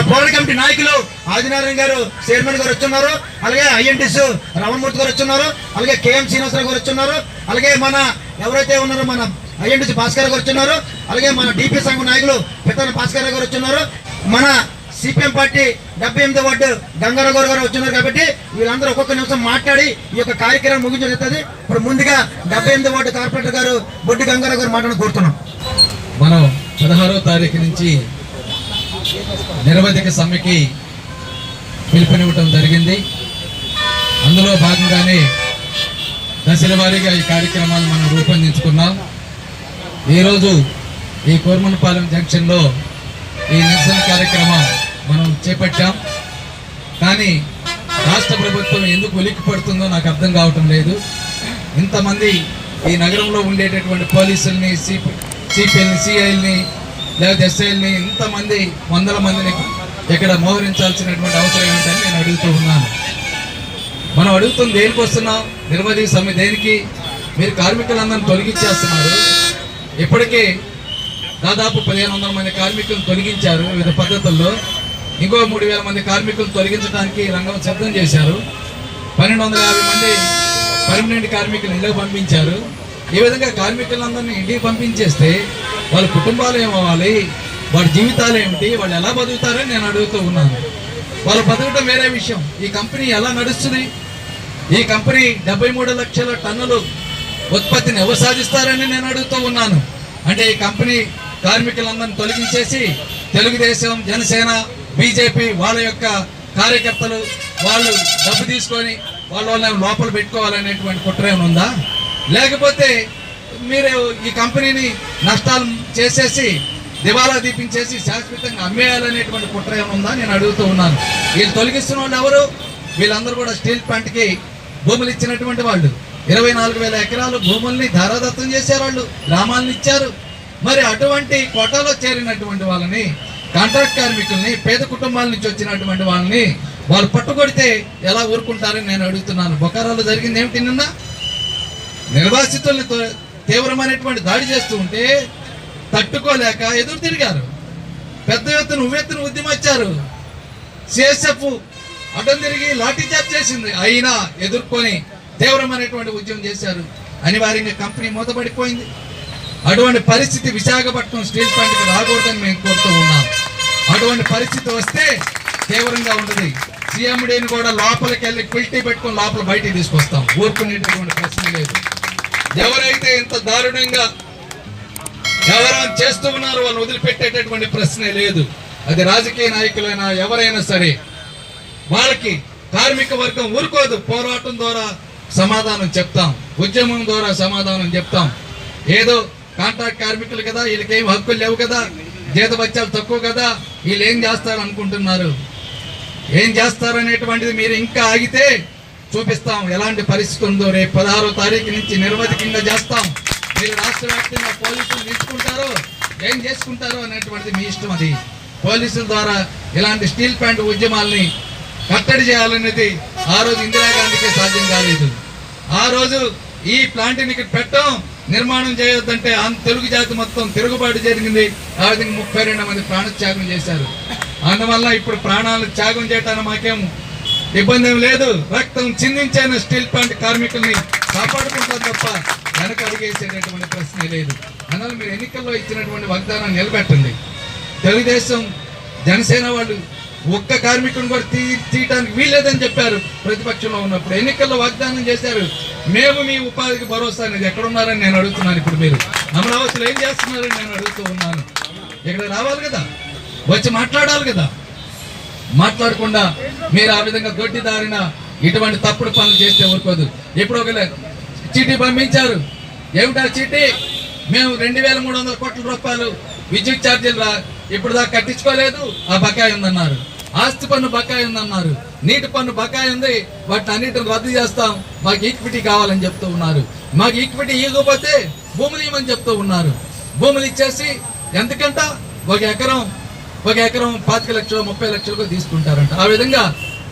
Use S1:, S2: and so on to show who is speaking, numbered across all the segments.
S1: పోరాట కమిటీ నాయకులు ఆదినారాయణ గారు చైర్మన్ గారు వచ్చున్నారు. అలాగే ఐఎన్టీస్ రమణమూర్తి గారు వచ్చున్నారు. అలాగే కేఎం శ్రీనివాసరావు గారు వచ్చున్నారు. అలాగే మన ఎవరైతే ఉన్నారో మన ఐఎన్టీసీ భాస్కర్ గారు వచ్చున్నారు. అలాగే మన డిపి సంఘం నాయకులు పితన భాస్కర్ గారు వచ్చున్నారు. మన సిపిఎం పార్టీ డెబ్బై ఎనిమిది వార్డు గంగారావు గారు గారు వచ్చున్నారు కాబట్టి వీళ్ళందరూ ఒక్కొక్క నిమిషం మాట్లాడి ఈ యొక్క కార్యక్రమం ముగించబడుతుంది ఇప్పుడు ముందుగా డెబ్బై ఎనిమిది వార్డు కార్పొరేటర్ గారు బొడ్డి గంగారావు గారు మాట్లాడడం కోరుతున్నాం.
S2: మనం పదహారో తారీఖు నుంచి నిరవధిక సమ్మెకి పిలుపునివ్వటం జరిగింది. అందులో భాగంగానే దశల వారీగా ఈ కార్యక్రమాలు మనం రూపొందించుకున్నాం. ఈరోజు ఈ కోర్మనపాలెం జంక్షన్లో ఈ నిరసన కార్యక్రమం మనం చేపట్టాం. కానీ రాష్ట్ర ప్రభుత్వం ఎందుకు ఉలిక్కి పడుతుందో నాకు అర్థం కావటం లేదు. ఇంతమంది ఈ నగరంలో ఉండేటటువంటి పోలీసుల్ని సిపి సిపిఎల్ని సిఐల్ని లేదా ఎస్ఐల్ని ఇంతమంది వందల మందిని ఇక్కడ మోహరించాల్సినటువంటి అవసరం ఏంటని నేను అడుగుతూ ఉన్నాను. మనం అడుగుతుంది దేనికి వస్తున్నాం? నిర్వధిక సమ్మె దేనికి? మీరు కార్మికులందరిని తొలగించేస్తున్నారు. ఇప్పటికే దాదాపు పదిహేను వందల మంది కార్మికులను తొలగించారు వివిధ పద్ధతుల్లో. ఇంకో మూడు వేల మంది కార్మికులను తొలగించడానికి రంగం సిద్ధం చేశారు. పన్నెండు వందల యాభై మంది పర్మనెంట్ కార్మికులు ఇళ్ళకి పంపించారు. ఈ విధంగా కార్మికులందరినీ ఇంటికి పంపించేస్తే వాళ్ళ కుటుంబాలు ఏమవ్వాలి? వాళ్ళ జీవితాలు ఏమిటి? వాళ్ళు ఎలా బతుకుతారని నేను అడుగుతూ ఉన్నాను. వాళ్ళు బతకడం వేరే విషయం. ఈ కంపెనీ ఎలా నడుస్తుంది? ఈ కంపెనీ డెబ్బై మూడు లక్షల టన్నులు ఉత్పత్తిని ఎవరు సాధిస్తారని నేను అడుగుతూ ఉన్నాను. అంటే ఈ కంపెనీ కార్మికులందరిని తొలగించేసి తెలుగుదేశం జనసేన బీజేపీ వాళ్ళ యొక్క కార్యకర్తలు వాళ్ళు డబ్బు తీసుకొని వాళ్ళ వాళ్ళని లోపల పెట్టుకోవాలనేటువంటి కుట్ర ఏమైనా ఉందా? లేకపోతే మీరు ఈ కంపెనీని నష్టాలు చేసేసి దివాలా దీపించేసి శాశ్వతంగా అమ్మేయాలనేటువంటి కుట్ర ఏముందా ఉందా నేను అడుగుతూ ఉన్నాను. వీళ్ళు తొలగిస్తున్న వాళ్ళు ఎవరు? వీళ్ళందరూ కూడా స్టీల్ ప్లాంట్కి భూములు ఇచ్చినటువంటి వాళ్ళు. ఇరవై నాలుగు వేల ఎకరాలు భూముల్ని ధారాదత్తం చేశారు వాళ్ళు గ్రామాలను ఇచ్చారు. మరి అటువంటి కోటాలో చేరినటువంటి వాళ్ళని కాంట్రాక్ట్ కార్మికుల్ని పేద కుటుంబాల నుంచి వచ్చినటువంటి వాళ్ళని వాళ్ళు పట్టుకొడితే ఎలా ఊరుకుంటారని నేను అడుగుతున్నాను. బొకారాలో జరిగింది ఏమిటి నిన్న? నిర్వాసితుల్ని తీవ్రమైనటువంటి దాడి చేస్తూ ఉంటే తట్టుకోలేక ఎదురు తిరిగారు. పెద్ద ఎత్తున ఉవ్వెత్తున ఉద్యమొచ్చారు సిఎస్ఎఫ్ అడ్డం తిరిగి లాఠీ చార్జ్ చేసింది. అయినా ఎదుర్కొని తీవ్రమైనటువంటి ఉద్యమం చేశారు. అనివార్యంగా కంపెనీ మూతపడిపోయింది. అటువంటి పరిస్థితి విశాఖపట్నం స్టీల్ ప్లాంట్కి రాకూడదని మేము కోరుతూ ఉన్నాం. అటువంటి పరిస్థితి వస్తే తీవ్రంగా ఉంటుంది. సీఎండీని కూడా లోపలికి వెళ్ళి క్విల్టీ పెట్టుకొని లోపల బయటికి తీసుకొస్తాం. ఊరుకునేటటువంటి ప్రశ్న లేదు. ఎవరైతే ఇంత దారుణంగా ఎవరైనా చేస్తూ ఉన్నారో వాళ్ళు వదిలిపెట్టేటటువంటి ప్రశ్నే లేదు. అది రాజకీయ నాయకులైనా ఎవరైనా సరే వాళ్ళకి కార్మిక వర్గం ఊరుకోదు. పోరాటం ద్వారా సమాధానం చెప్తాం. ఉద్యమం ద్వారా సమాధానం చెప్తాం. ఏదో కాంట్రాక్ట్ కార్మికులు కదా వీళ్ళకేం హక్కులు లేవు కదా జీతబత్యాలు తక్కువ కదా వీళ్ళు ఏం చేస్తారు అనుకుంటున్నారు ఏం చేస్తారు అనేటువంటిది మీరు ఇంకా ఆగితే చూపిస్తాం ఎలాంటి పరిస్థితి ఉందో. రేపు పదహారో తారీఖు నుంచి నిర్వధికంగా చేస్తాం. మీరు రాష్ట్ర వ్యాప్తంగా పోలీసులు తీసుకుంటారో ఏం చేసుకుంటారో అనేటువంటిది మీ ఇష్టం అది. పోలీసుల ద్వారా ఇలాంటి స్టీల్ ప్లాంట్ ఉద్యమాల్ని కట్టడి చేయాలనేది ఆ రోజు ఇందిరాగాంధీకే సాధ్యం కాలేదు. ఆ రోజు ఈ ప్లాంట్ని ఇక్కడ పెట్టడం నిర్మాణం చేయొద్దంటే ఆంధ్ర తెలుగు జాతి మొత్తం తిరుగుబాటు జరిగింది. ఆ విధంగా ముప్పై రెండు మంది ప్రాణత్యాగం చేశారు. అందువల్ల ఇప్పుడు ప్రాణాలు త్యాగం చేయటానికి మాకేం ఇబ్బంది లేదు. రక్తం చిందించైన స్టీల్ ప్లాంట్ కార్మికుల్ని కాపాడుకుంటాం తప్ప వెనక అడిగేసేటటువంటి ప్రశ్నే లేదు. అందువల్ల మీరు ఎన్నికల్లో ఇచ్చినటువంటి వాగ్దానాన్ని నిలబెట్టండి. తెలుగుదేశం జనసేన వాళ్ళు ఒక్క కార్మికుని కూడా తీ తీయటానికి వీల్లేదని చెప్పారు ప్రతిపక్షంలో ఉన్నప్పుడు. ఎన్నికల్లో వాగ్దానం చేశారు. మేము మీ ఉపాధికి భరోసా అనేది ఎక్కడున్నారని నేను అడుగుతున్నాను ఇప్పుడు మీరు. అమరావతిలో ఏం చేస్తున్నారని నేను అడుగుతూ ఉన్నాను. ఇక్కడ రావాలి కదా? వచ్చి మాట్లాడాలి కదా? మాట్లాడకుండా మీరు ఆ విధంగా గొడ్డి దారిన ఇటువంటి తప్పుడు పనులు చేస్తే ఊరుకోదు. ఇప్పుడు ఒక చీటీ పంపించారు. ఏమిటా చీటీ? మేము రెండు వేల మూడు వందల కోట్ల రూపాయలు విద్యుత్ ఛార్జీలు రా ఇప్పుడు దాకా కట్టించుకోలేదు. ఆ బకాయి ఉందన్నారు. ఆస్తి పన్ను బకాయి ఉందన్నారు. నీటి పన్ను బకాయి ఉంది. వాటిని అన్నిటిని రద్దు చేస్తాం. మాకు ఈక్విటీ కావాలని చెప్తూ ఉన్నారు. మాకు ఈక్విటీ ఇవ్వకపోతే భూములు ఇవ్వమని చెప్తూ ఉన్నారు. భూములు ఇచ్చేసి ఎంతకంట? ఒక ఎకరం ఒక ఎకరం పాతిక లక్షలు ముప్పై లక్షలకు తీసుకుంటారంట. ఆ విధంగా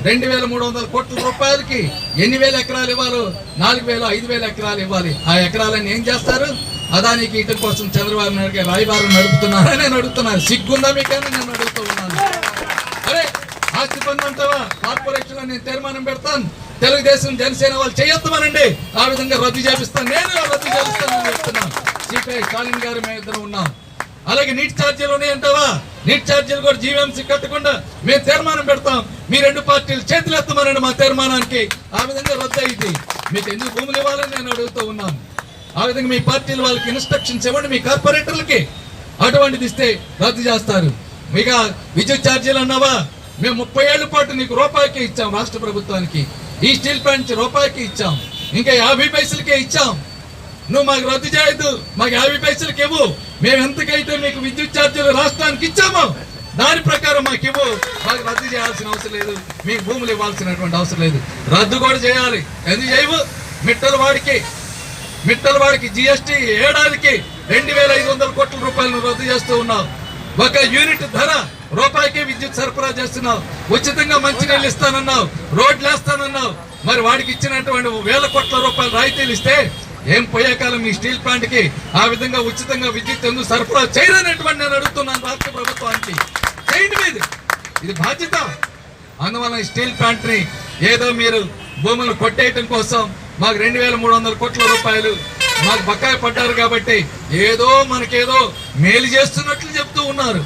S2: రెండు వేల మూడు వందల కోట్ల రూపాయలకి ఎన్ని వేల ఎకరాలు ఇవ్వాలో నాలుగు వేల ఐదు వేల ఎకరాలు ఇవ్వాలి. ఆ ఎకరాలను ఏం చేస్తారు? అదానికి ఇటు కోసం చంద్రబాబు నాయుడు రాయబారం నడుపుతున్నారని నేను అడుగుతున్నాను సిగ్గుందా మీకని నేను అడుగుతూ ఉన్నాను. ఆస్తి పన్ను అంటావా? కార్పొరేషన్ నేను తీర్మానం పెడతాను. తెలుగుదేశం జనసేన వాళ్ళు చేయొత్తమనండి ఆ విధంగా రద్దు చేపిస్తాను. నేను రద్దు చేపిస్తానని చెప్తున్నాను. సిపిఐ స్టాలిన్ గారు మేము ఇద్దరు ఉన్నాం. అలాగే నీటి ఛార్జీలు ఉన్నాయంటావా నీటి ఛార్జీలు కూడా జీవీఎంసీ కట్టకుండా మేము తీర్మానం పెడతాం. మీ రెండు పార్టీలు చేతులు ఎత్తమనండి మా తీర్మానానికి. ఆ విధంగా రద్దు అయింది. మీకు ఎందుకు భూములు ఇవ్వాలని నేను అడుగుతూ ఉన్నాను. ఆ విధంగా మీ పార్టీలు వాళ్ళకి ఇన్స్ట్రక్షన్స్ ఇవ్వండి మీ కార్పొరేటర్లకి. అటువంటిది ఇస్తే రద్దు చేస్తారు. ఇక విద్యుత్ ఛార్జీలు అన్నావా? మేము ముప్పై ఏళ్ళ పాటు నీకు రూపాయికి ఇచ్చాం రాష్ట్ర ప్రభుత్వానికి. ఈ స్టీల్ ప్లాంట్ రూపాయికి ఇచ్చాం. ఇంకా యాభై పైసలకే ఇచ్చాం. నువ్వు మాకు రద్దు చేయొద్దు. మాకు యాభై పైసలకి ఇవ్వు. మేము ఎంతకైతే మీకు విద్యుత్ ఛార్జీలు రాష్ట్రానికి ఇచ్చామో దాని ప్రకారం మాకు ఇవ్వు. మాకు రద్దు చేయాల్సిన అవసరం లేదు. మీకు భూములు ఇవ్వాల్సినటువంటి అవసరం లేదు. రద్దు కూడా చేయాలి. ఎందుకు చేయవు? మిట్టల వాడికి. మిట్టల వాడికి. జిఎస్టీ ఏడాదికి రెండు వేల ఐదు వందల కోట్ల రూపాయలను రద్దు చేస్తూ ఉన్నావు. ఒక యూనిట్ ధర రూపాయికి విద్యుత్ సరఫరా చేస్తున్నావు. ఉచితంగా మంచినీళ్ళు ఇస్తానన్నావు. రోడ్లు వేస్తానన్నావు మరి వాడికి ఇచ్చినటువంటి వేల కోట్ల రూపాయలు రాయితీలు ఇస్తే ఏం పోయే కాలం మీ స్టీల్ ప్లాంట్కి ఆ విధంగా ఉచితంగా విద్యుత్ ఎందుకు సరఫరా చేయరనేటువంటి నేను అడుగుతున్నాను రాష్ట్ర ప్రభుత్వానికి. చేయండి మీద ఇది బాధ్యత. అందువల్ల ఈ స్టీల్ ప్లాంట్ని ఏదో మీరు భూములు కొట్టేయటం కోసం మాకు రెండు వేల మూడు వందల కోట్ల రూపాయలు మాకు బకాయి పడ్డారు కాబట్టి ఏదో మనకేదో మేలు చేస్తున్నట్లు చెప్తూ ఉన్నారు.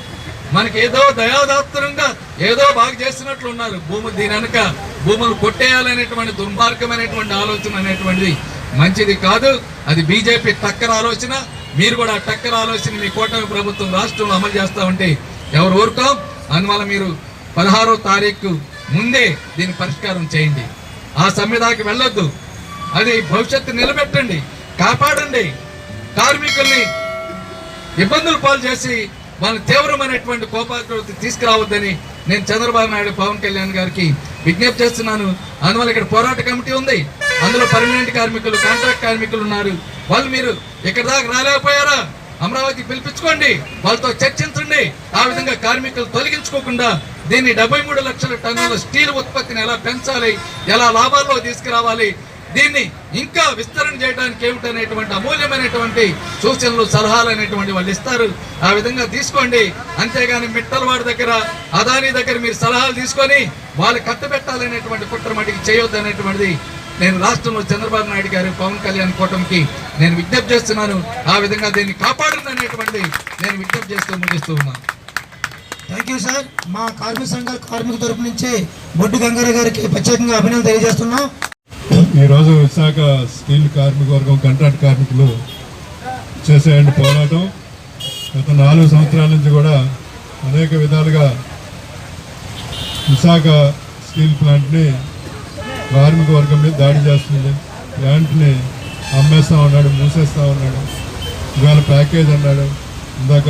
S2: మనకేదో దయాదాత్రంగా ఏదో బాగా చేస్తున్నట్లు ఉన్నారు. భూములు దీని వెనక భూములు కొట్టేయాలనేటువంటి దుర్మార్గమైనటువంటి ఆలోచన అనేటువంటిది మంచిది కాదు. అది బీజేపీ టక్కర ఆలోచన. మీరు కూడా టక్కర ఆలోచన మీ కూటమి ప్రభుత్వం రాష్ట్రంలో అమలు చేస్తా ఉంటే ఎవరు ఊరుకోం? అందువల్ల మీరు పదహారో తారీఖు ముందే దీని పరిష్కారం చేయండి. ఆ సమ్మెదాకి వెళ్ళొద్దు. అది భవిష్యత్తు నిలబెట్టండి. కాపాడండి. కార్మికుల్ని ఇబ్బందులు పాలు చేసి వాళ్ళని తీవ్రమైనటువంటి కోపాగ్రత తీసుకురావద్దని నేను చంద్రబాబు నాయుడు పవన్ కళ్యాణ్ గారికి విజ్ఞప్తి చేస్తున్నాను. అందువల్ల ఇక్కడ పోరాట కమిటీ ఉంది. అందులో పర్మనెంట్ కార్మికులు కాంట్రాక్ట్ కార్మికులు ఉన్నారు. వాళ్ళు మీరు ఇక్కడ దాకా రాలేకపోయారా? అమరావతి పిలిపించుకోండి. వాళ్ళతో చర్చించండి. ఆ విధంగా కార్మికులు తొలగించుకోకుండా దీన్ని డెబ్బై మూడు లక్షల టన్నుల స్టీల్ ఉత్పత్తిని ఎలా పెంచాలి ఎలా లాభాల్లో తీసుకురావాలి దీన్ని ఇంకా విస్తరణ చేయడానికి ఏమిటనేటువంటి అమూల్యమైనటువంటి సూచనలు సలహాలు అనేటువంటి వాళ్ళు ఇస్తారు. ఆ విధంగా తీసుకోండి. అంతేగాని మిట్టల వాడి దగ్గర అదాని దగ్గర మీరు సలహాలు తీసుకొని వాళ్ళు కట్టబెట్టాలనేటువంటి కుట్ర మటుకి చేయొద్దు అనేటువంటిది నేను రాష్ట్రంలో చంద్రబాబు నాయుడు గారు పవన్ కళ్యాణ్ కూటమికి నేను విజ్ఞప్తి చేస్తున్నాను. ఆ విధంగా దీన్ని కాపాడండి అనేటువంటిది నేను విజ్ఞప్తి చేస్తూ ముగిస్తూ ఉన్నాను.
S1: Thank you sir. మా కార్మిక సంఘాల కార్మిక తరపు నుంచి బొడ్డు గంగారావు గారికి ప్రత్యేకంగా అభినందనలు తెలియజేస్తున్నాం.
S3: ఈరోజు విశాఖ స్టీల్ కార్మిక వర్గం కాంట్రాక్ట్ కార్మికులు చేసేయండి పోరాటం. గత నాలుగు సంవత్సరాల నుంచి కూడా అనేక విధాలుగా విశాఖ స్టీల్ ప్లాంట్ని కార్మిక వర్గం మీద దాడి చేస్తుంది. ప్లాంట్ని అమ్మేస్తా ఉన్నాడు మూసేస్తా ఉన్నాడు. ఇవాళ ప్యాకేజ్ అన్నాడు. ఇందాక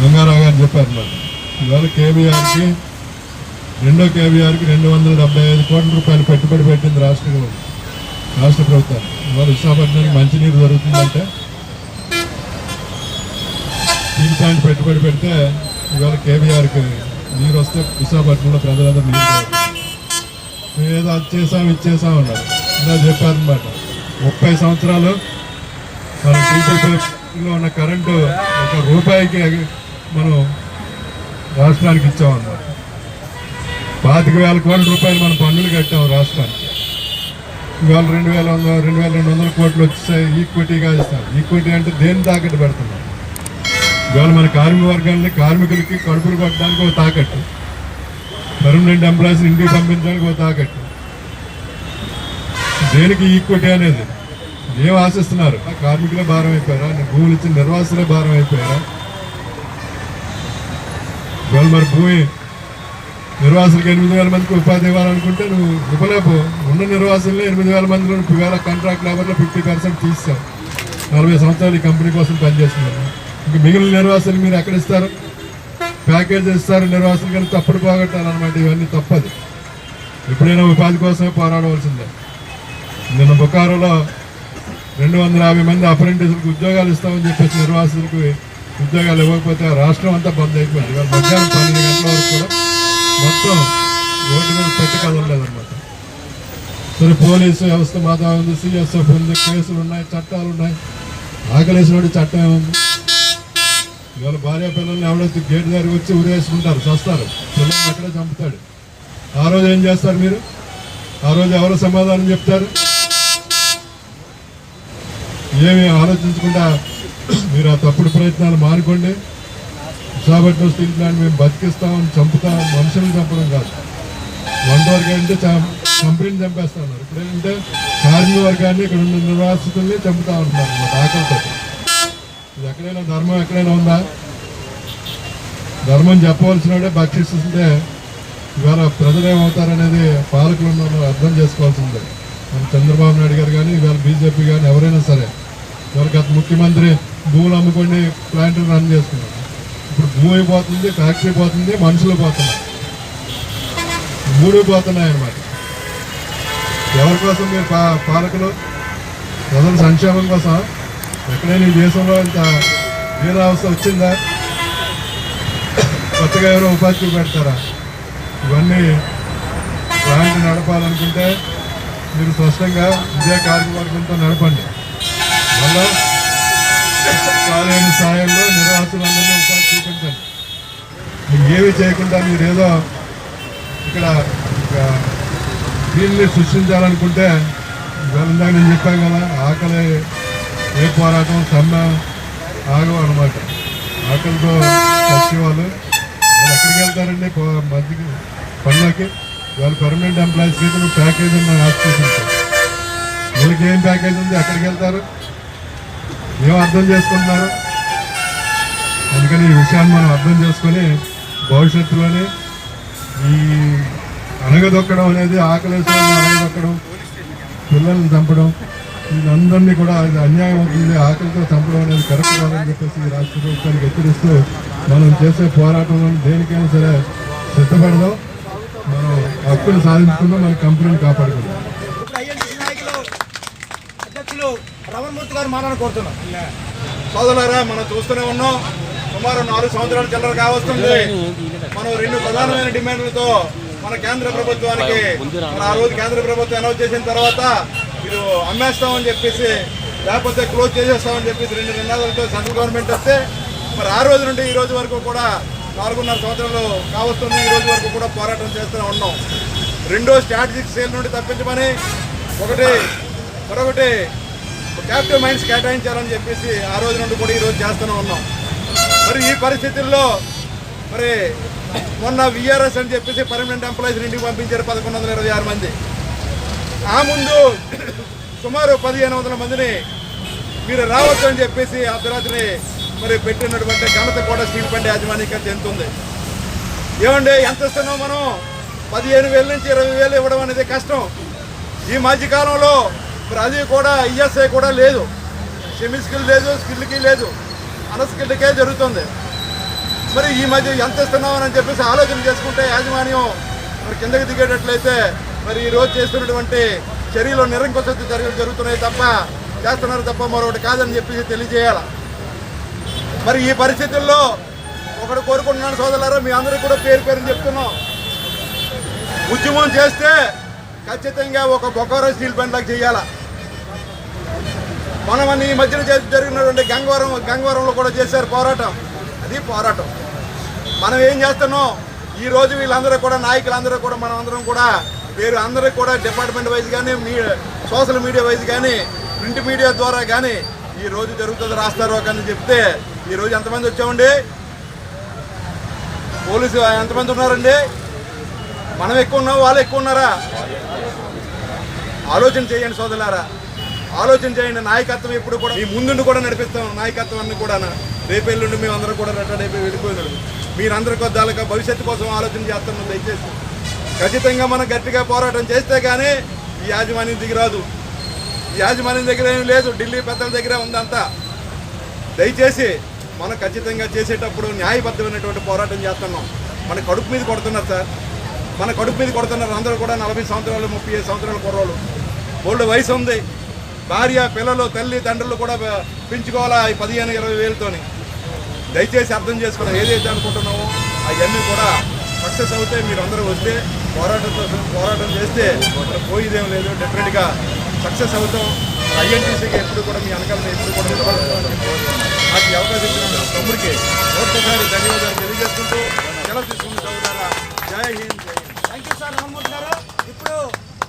S3: గంగారావు గారు చెప్పారు ఇవాళ కేబీఆర్కి రెండో కేబీఆర్కి రెండు వందల డెబ్బై ఐదు కోట్ల రూపాయలు పెట్టుబడి పెట్టింది రాష్ట్ర రాష్ట్ర ప్రభుత్వం. ఇవాళ విశాఖపట్నానికి మంచినీరు దొరుకుతుందంటే స్టీల్ ప్లాంట్ పెట్టుబడి పెడితే ఇవాళ కేబీఆర్కి నీరు వస్తే విశాఖపట్నంలో ప్రజలందరూ నీరు ఏదో అది చేసాం ఇది చేసాం అన్నారు. ఇలా చెప్పారనమాట ముప్పై సంవత్సరాలు మన టీడీపీలో ఉన్న కరెంటు ఒక రూపాయికి మనం రాష్ట్రానికి ఇచ్చామన్నమాట పాతిక వేల కోట్ల రూపాయలు మనం పన్నులు కట్టాం రాష్ట్రానికి. ఇవాళ రెండు వేల వందల రెండు వేల రెండు వందల కోట్లు వచ్చేసాయి ఈక్విటీగా ఇస్తాం. ఈక్విటీ అంటే దేని తాకట్టు పెడుతున్నాం? ఇవాళ మన కార్మిక వర్గాన్ని కార్మికులకి కడుపులు కొట్టడానికి ఒక తాకట్టు. పర్మనెంట్ ఎంప్లాయీస్ ఇంటికి పంపించడానికి ఒక తాకట్టు. దేనికి ఈక్విటీ అనేది? ఏం ఆశిస్తున్నారు? ఆ కార్మికులే భారం అయిపోయారా? భూములు ఇచ్చిన నిర్వాసులే భారం అయిపోయారా? ఇవాళ మరి భూమి నిర్వాసులకు ఎనిమిది వేల మందికి ఉపాధి ఇవ్వాలనుకుంటే నువ్వు ఇవ్వలేపు ఉన్న నిర్వాసుల్లో ఎనిమిది వేల మందిలో వేల కాంట్రాక్ట్ లేబర్లో ఫిఫ్టీ పర్సెంట్ తీస్తావు నలభై సంవత్సరాలు ఈ కంపెనీ కోసం పనిచేస్తున్నారు. ఇంక మిగిలిన నిర్వాసులు మీరు ఎక్కడ ఇస్తారు? ప్యాకేజ్ ఇస్తారు నిర్వాసులు కానీ తప్పుడు పోగొట్టాలన్నమాట ఇవన్నీ తప్పదు. ఎప్పుడైనా ఉపాధి కోసమే పోరాడవలసిందే. నిన్న బొకారోలో రెండు వందల యాభై మంది అప్రెంటిస్లకు ఉద్యోగాలు ఇస్తామని చెప్పేసి నిర్వాసులకు ఉద్యోగాలు ఇవ్వకపోతే ఆ రాష్ట్రం అంతా బంద్ అయిపోయింది. ఇవాళ మధ్యాహ్నం పన్నెండు గంటల వరకు కూడా మొత్తం రోడ్డు మీద పెట్టి కదలలేదన్నమాట సరే పోలీసు వ్యవస్థ మాత్రం ఉంది. సిఎస్ఎఫ్ ఉంది. కేసులు ఉన్నాయి చట్టాలు ఉన్నాయి. ఆకలేసినోడి చట్టం ఏముంది ఇవాళ భార్య పిల్లల్ని ఎవడైతే గేట్ దగ్గర వచ్చి ఉరేసుకుంటారు చస్తారు పిల్లల్ని అక్కడే చంపుతాడు. ఆ రోజు ఏం చేస్తారు మీరు? ఆ రోజు ఎవరు సమాధానం చెప్తారు? ఏమి ఆలోచించకుండా మీరు ఆ తప్పుడు ప్రయత్నాలు మానుకోండి. విశాఖపట్నం స్టీల్ ప్లాంట్ మేము బతికిస్తాం చంపుతాం మనుషులను చంపడం కాదు. వంట వర్గాన్ని కంపెనీని చంపేస్తా ఉన్నారు. ఇప్పుడు ఏంటంటే కార్మిక వర్గాన్ని ఇక్కడ ఉన్న నిర్వాసితుల్ని చంపుతా ఉంటున్నారు అన్నమాట ఆకలితో ఇది ఎక్కడైనా ధర్మం ఎక్కడైనా ఉందా? ధర్మం చెప్పవలసిన వాడే భక్షిస్తుంటే ఇవాళ ప్రజలు ఏమవుతారనేది పాలకులు ఉన్నారు అర్థం చేసుకోవాల్సిందే. మన చంద్రబాబు నాయుడు గారు కానీ ఇవాళ బీజేపీ కానీ ఎవరైనా సరే ఇవాళ గత ముఖ్యమంత్రి భూములు అమ్ముకొని ప్లాంట్లు రన్ చేసుకున్నారు ఇప్పుడు భూమి పోతుంది ఫ్యాక్టరీ పోతుంది మనుషులు పోతున్నారు. మూడు పోతున్నాయి అన్నమాట ఎవరి కోసం మీరు పా పాలకులు? ప్రజల సంక్షేమం కోసం ఎక్కడైనా ఈ దేశంలో ఇంత వీరావస్థ వచ్చిందా? కొత్తగా ఎవరో ఉపాధి పెడతారా? ఇవన్నీ ప్లాంట్ నడపాలనుకుంటే మీరు స్పష్టంగా ఇదే కార్యవర్గంతో నడపండి. మళ్ళా కాలేని సాయంలో నిర్వాసులందరినీ ఉపాధి చూపించండి. మీరు ఏమి చేయకుండా మీరు ఏదో ఇక్కడ దీన్ని సృష్టించాలనుకుంటే ఇవాళ ఇందాక నేను చెప్పాను కదా ఆకలి ఏ పోరాటం సమ్మె ఆగవు అనమాట ఆకలితో చచ్చేవాళ్ళు. వాళ్ళు ఎక్కడికి వెళ్తారండి? మధ్యకి పనులకి. వాళ్ళు పర్మనెంట్ ఎంప్లాయీస్ కింద ప్యాకేజ్ ఉన్న హాస్పిటల్ వీళ్ళకి ఏం ప్యాకేజ్ ఉంది? ఎక్కడికి వెళ్తారు? ఏం అర్థం చేసుకుంటున్నారు? అందుకని ఈ విషయాన్ని మనం అర్థం చేసుకొని భవిష్యత్తులోనే ఈ అనగదొక్కడం అనేది ఆకలేసిన అనగదొక్కడం పిల్లల్ని చంపడం వీళ్ళందరినీ కూడా ఇది అన్యాయం అవుతుంది ఆకలితో చంపడం అనేది కరెక్ట్ కాదని చెప్పేసి రాష్ట్ర ప్రభుత్వానికి హెచ్చరిస్తూ మనం చేసే పోరాటంలో దేనికైనా సరే సిద్ధపడదాం మనం హక్కులు సాధించుకుందాం మన కంపెనీని కాపాడుకుందాం.
S1: రమణమూర్తి గారు మాట్లాడ కోరుతున్నాం.
S4: సోదరులారా మనం చూస్తూనే ఉన్నాం. సుమారు నాలుగు సంవత్సరాల చిల్లర కావస్తుంది. మనం రెండు ప్రధానమైన డిమాండ్లతో మన కేంద్ర ప్రభుత్వానికి మన ఆ రోజు కేంద్ర ప్రభుత్వం అనౌన్స్ చేసిన తర్వాత మీరు అమ్మేస్తామని చెప్పేసి లేకపోతే క్లోజ్ చేసేస్తామని చెప్పేసి రెండు నినాదాలతో సెంట్రల్ గవర్నమెంట్ వస్తే మరి ఆ రోజు నుండి ఈ రోజు వరకు కూడా నాలుగున్నర సంవత్సరాలు కావస్తుంది ఈ రోజు వరకు కూడా పోరాటం చేస్తూనే ఉన్నాం. రెండో స్ట్రాటజిక్ సేల్ నుండి తప్పించమని ఒకటి మరొకటి క్యాపిటల్ మైన్స్ కేటాయించాలని చెప్పేసి ఆ రోజు నుండి కూడా ఈరోజు చేస్తూనే ఉన్నాం. మరి ఈ పరిస్థితుల్లో మరి మొన్న విఆర్ఎస్ అని చెప్పేసి పర్మనెంట్ ఎంప్లాయీస్ ఇంటికి పంపించారు పదకొండు వందల ఇరవై ఆరు మంది. ఆ ముందు సుమారు పదిహేను వందల మందిని మీరు రావద్దు అని చెప్పేసి అర్ధరాత్రి మరి పెట్టినటువంటి ఘనత కూడా స్టీల్ బండి యాజమాన్యంగా చెందుతుంది. ఏమండి ఎంత ఇస్తున్నాం మనం? పదిహేను వేల నుంచి ఇరవై వేలు ఇవ్వడం అనేది కష్టం. ఈ మధ్య కాలంలో మరి అది కూడా ఈఎస్ఐ కూడా లేదు. సెమీ స్కిల్ లేదు స్కిల్కి లేదు. అనస్కిల్కే జరుగుతుంది. మరి ఈ మధ్య ఎంత ఇస్తున్నామని అని చెప్పేసి ఆలోచన చేసుకుంటే యాజమాన్యం మరి కిందకి దిగేటట్లయితే మరి ఈ రోజు చేస్తున్నటువంటి చర్యలు నిరంకుశ చర్యలు జరుగుతున్నాయి తప్ప చేస్తున్నారు తప్ప మరొకటి కాదని చెప్పేసి తెలియజేయాలి. మరి ఈ పరిస్థితుల్లో ఒకటి కోరుకుంటున్నాను సోదరులారా మీ అందరికీ కూడా పేరు పేరుని చెప్తున్నాం. ఉద్యమం చేస్తే ఖచ్చితంగా ఒక బొకారో స్టీల్ ప్లాంట్ చేయాల. మనమని మనం ఈ మధ్యన జరిగినటువంటి గంగవరం గంగవరంలో కూడా చేశారు పోరాటం. అది పోరాటం. మనం ఏం చేస్తున్నాం? ఈ రోజు వీళ్ళందరూ కూడా నాయకులందరూ కూడా మనం అందరం కూడా మీరు అందరూ కూడా డిపార్ట్మెంట్ వైజ్ కానీ మీ సోషల్ మీడియా వైజ్ కానీ ప్రింట్ మీడియా ద్వారా కానీ ఈ రోజు జరుగుతుంది రాస్తారో కానీ చెప్తే ఈ రోజు ఎంతమంది వచ్చామండి? పోలీసు ఎంతమంది ఉన్నారండి? మనం ఎక్కువ ఉన్నాం వాళ్ళు ఎక్కువ ఉన్నారా? ఆలోచన చేయండి సోదరులారా. ఆలోచన చేయండి నాయకత్వం ఎప్పుడు కూడా మీ ముందుండి కూడా నడిపిస్తాం నాయకత్వం అన్ని కూడా రేపు మేము అందరూ కూడా రెట్టడైపోయి అయిపోయి వెళ్ళిపోయినాడు మీరందరి కొద్దాలుగా భవిష్యత్తు కోసం ఆలోచన చేస్తున్నాం దయచేసి. ఖచ్చితంగా మనం గట్టిగా పోరాటం చేస్తే కానీ ఈ యాజమాన్యం దిగిరాదు ఈ యాజమాన్యం దగ్గర ఏం లేదు ఢిల్లీ పెద్దల దగ్గరే ఉందంతా. దయచేసి మనం ఖచ్చితంగా చేసేటప్పుడు న్యాయబద్ధమైనటువంటి పోరాటం చేస్తున్నాం. మన కడుపు మీద కొడుతున్నారు సార్. మన కడుపు మీద కొడుతున్నారు అందరూ కూడా నలభై సంవత్సరాలు ముప్పై ఐదు సంవత్సరాల కుర్రోళ్ళు. ఓల్డ్ వయసు ఉంది. భార్య పిల్లలు తల్లి తండ్రులు కూడా పెంచుకోవాలా ఈ పదిహేను ఇరవై వేలతోని? దయచేసి అర్థం చేసుకోవడం ఏదైతే అనుకుంటున్నామో అవన్నీ కూడా సక్సెస్ అవుతే మీరు అందరూ వస్తే పోరాటంతో పోరాటం చేస్తే పోయేదేం లేదు. డెఫినెట్గా సక్సెస్ అవుతాం. ఐఎన్టీసీకి ఎప్పుడు కూడా మీ వెనకాల ఎప్పుడు కూడా నాకు ఈ అవకాశం ఇచ్చిన తమ్ముడికి ఒక్కసారి ధన్యవాదాలు తెలియజేసుకుంటూ సెలవు చదువుతారా Jai Hind Jai Hind.
S1: Thank you sir Rammurthy garu ఇప్పుడు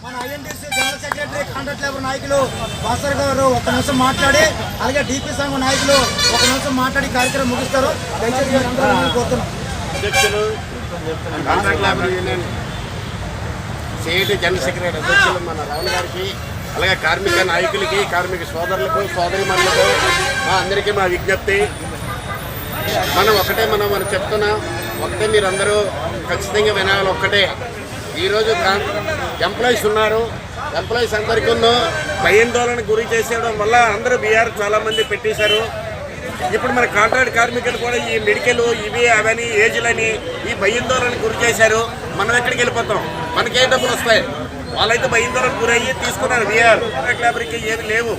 S1: మన INTUC general secretary contract labour నాయకులు భాస్కర్ గారు ఒక నిమిషం మాట్లాడి అలాగే డిపి సంఘం నాయకులు ఒక నిమిషం మాట్లాడి కార్యక్రమం ముగిస్తారు. దయచేసి మీరు అందరూ నేను కోరుతున్నాం
S5: అధ్యక్షులు contract labour union CIT general secretary అధ్యక్షులు మన రావణ గారికి అలాగే కార్మిక నాయకులకి కార్మిక సోదరులకు సోదరిమణులకు మా అందరికీ మా విజ్ఞప్తి. మనం ఒకటే మనం మనం చెప్తున్నాం ఒకటే మీరు అందరూ ఖచ్చితంగా వినాలి ఒక్కటే. ఈరోజు ఎంప్లాయీస్ ఉన్నారు. ఎంప్లాయీస్ అందరికీ భయాందోళన గురి చేసేయడం వల్ల అందరూ బీఆర్ చాలామంది పెట్టేశారు. ఇప్పుడు మన కాంట్రాక్ట్ కార్మికులు కూడా ఈ మెడికల్ ఇవి అవని ఏజ్లని ఈ భయందోళనకు గురి చేశారు. మనం ఎక్కడికి వెళ్ళిపోతాం? మనకే డబ్బులు వస్తాయి? వాళ్ళైతే భయందోళనకు గురయ్యి తీసుకున్నారు. విఆర్ కాంట్రాక్ట్ లేబర్కి ఏమి లేవు.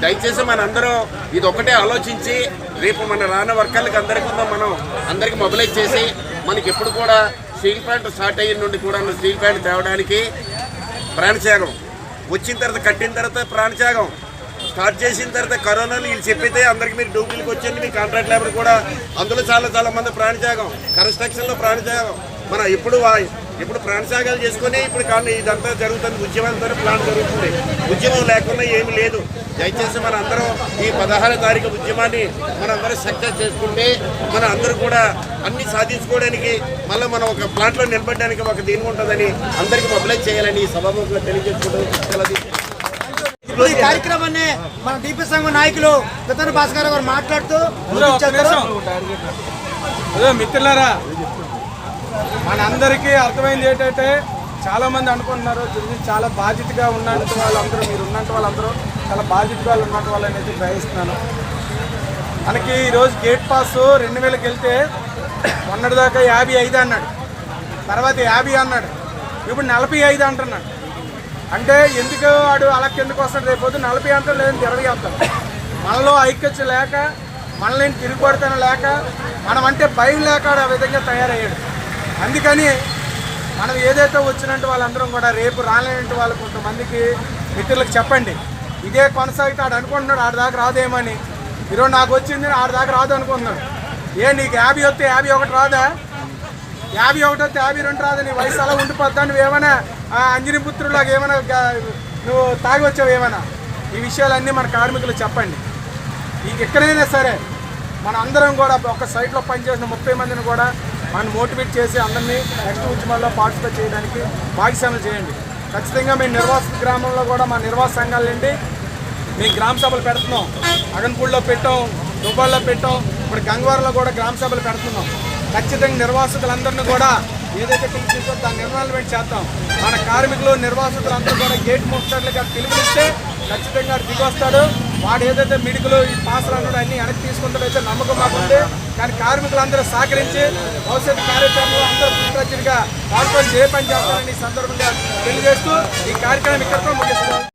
S5: దయచేసి మనందరం ఇది ఒకటే ఆలోచించి రేపు మన రాన వర్గాలకు అందరికీ ఉందో మనం అందరికీ మొబిలైజ్ చేసి మనకి ఎప్పుడు కూడా స్టీల్ ప్లాంట్ స్టార్ట్ అయిన నుండి కూడా స్టీల్ ప్లాంట్ తేవడానికి ప్రాణత్యాగం. వచ్చిన తర్వాత కట్టిన తర్వాత ప్రాణత్యాగం. స్టార్ట్ చేసిన తర్వాత కరోనాలు వీళ్ళు చెప్పితే అందరికి మీరు డ్యూటీలకు వచ్చేది మీ కాంట్రాక్ట్ లేబర్ కూడా. అందులో చాలా చాలా మంది ప్రాణత్యాగం కన్స్ట్రక్షన్లో ప్రాణత్యాగం. మన ఇప్పుడు ఇప్పుడు ప్రాణత్యాగాలు చేసుకొని ఇప్పుడు కానీ ఇదంతా జరుగుతుంది ఉద్యమాలతో ప్లాన్ జరుగుతుంది. ఉద్యమం లేకుండా ఏమీ లేదు. దయచేసి మన అందరం ఈ పదహారో తారీఖు ఉద్యమాన్ని మనందరం సక్సెస్ చేసుకుంటే మన అందరూ కూడా అన్ని సాధించుకోవడానికి మళ్ళీ మనం ఒక ప్లాంట్లో నిలబడడానికి ఒక దీని ఉంటుందని అందరికీ మొబిలైజ్ చేయాలని ఈ సభాముఖంగా తెలియజేసుకుంటూ
S1: ఇప్పుడు ఈ కార్యక్రమాన్ని మన డిపి సంఘం నాయకులు పితన భాస్కర్ గారు మాట్లాడుతూ
S6: మిత్రులారా మనందరికీ అర్థమైంది ఏంటంటే చాలా మంది అనుకుంటున్నారు చాలా బాధ్యతగా ఉన్నట్టు వాళ్ళందరూ మీరు ఉన్నట్టు వాళ్ళందరూ చాలా బాధ్యతగా ఉన్నట్టు వాళ్ళు అనేది గ్రహిస్తున్నాను. మనకి ఈరోజు గేట్ పాస్ రెండు వేలకు వెళ్తే మొన్నటిదాకా యాభై ఐదు అన్నాడు. తర్వాత యాభై అన్నాడు. ఇప్పుడు నలభై ఐదు అంటున్నాడు. అంటే ఎందుకు వాడు అలా కిందకు వస్తాడు? రేపు నలభై అంటాడు లేదంటే ఇరవై అంటాడు మనలో ఐక్యత లేక మనల్ని తిరుగుబడతాను లేక మనం అంటే భయం లేక ఆ విధంగా తయారయ్యాడు. అందుకని మనం ఏదైతే వచ్చినట్టు వాళ్ళందరం కూడా రేపు రాలేనట్టు వాళ్ళు కొంతమందికి మిత్రులకు చెప్పండి. ఇదే కొనసాగితే ఆడు అనుకుంటున్నాడు ఆడి దాకా రాదేమని. ఈరోజు నాకు వచ్చింది ఆడి దాకా రాదు అనుకుంటున్నాడు. ఏ నీకు యాభై వస్తే యాభై ఒకటి రాదా? యాభై ఒకటి వస్తే యాభై రెండు రాదా? నీ వయసు అలా ఉండిపోద్దా నువ్వేమైనా ఏమైనా ఆ అంజని పుత్రులాగా ఏమైనా నువ్వు తాగి వచ్చావు ఏమైనా? ఈ విషయాలన్నీ మన కార్మికులు చెప్పండి. ఈ ఎక్కడైనా సరే మన అందరం కూడా ఒక సైట్లో పనిచేసిన ముప్పై మందిని కూడా మనం మోటివేట్ చేసి అందరినీ నెక్స్ట్ ఉద్యమాల్లో పార్టిసిపేట్ చేయడానికి భాగస్వాములు చేయండి. ఖచ్చితంగా మేము నిర్వాసిత గ్రామంలో కూడా మా నిర్వాస సంఘాలు నుండి మేము గ్రామ సభలు పెడుతున్నాం. అగన్పూడిలో పెట్టాం దుబ్బాల్లో పెట్టాం ఇప్పుడు గంగవారంలో కూడా గ్రామ సభలు పెడుతున్నాం. ఖచ్చితంగా నిర్వాసితులందరినీ కూడా ఏదైతే పిలిచిందో దాన్ని నిర్ణయం చేద్దాం. మన కార్మికులు నిర్వాసితులందరూ కూడా గేట్ ముట్టట్లుగా పిలుపునిస్తే ఖచ్చితంగా దిగి వస్తాడు. వాడు ఏదైతే మిడికలు ఈ పాసలు అన్నాడు అన్ని వెనక్కి తీసుకుంటాడైతే నమ్మకం మాకుంది కానీ కార్మికులందరూ సహకరించి భవిష్యత్తు కార్యక్రమంలో అందరూ పుట్టిగా పాల్గొని ఏ పని చేస్తారని ఈ సందర్భంగా తెలియజేస్తూ ఈ కార్యక్రమం ఇక్కడితో ముగిస్తున్నాం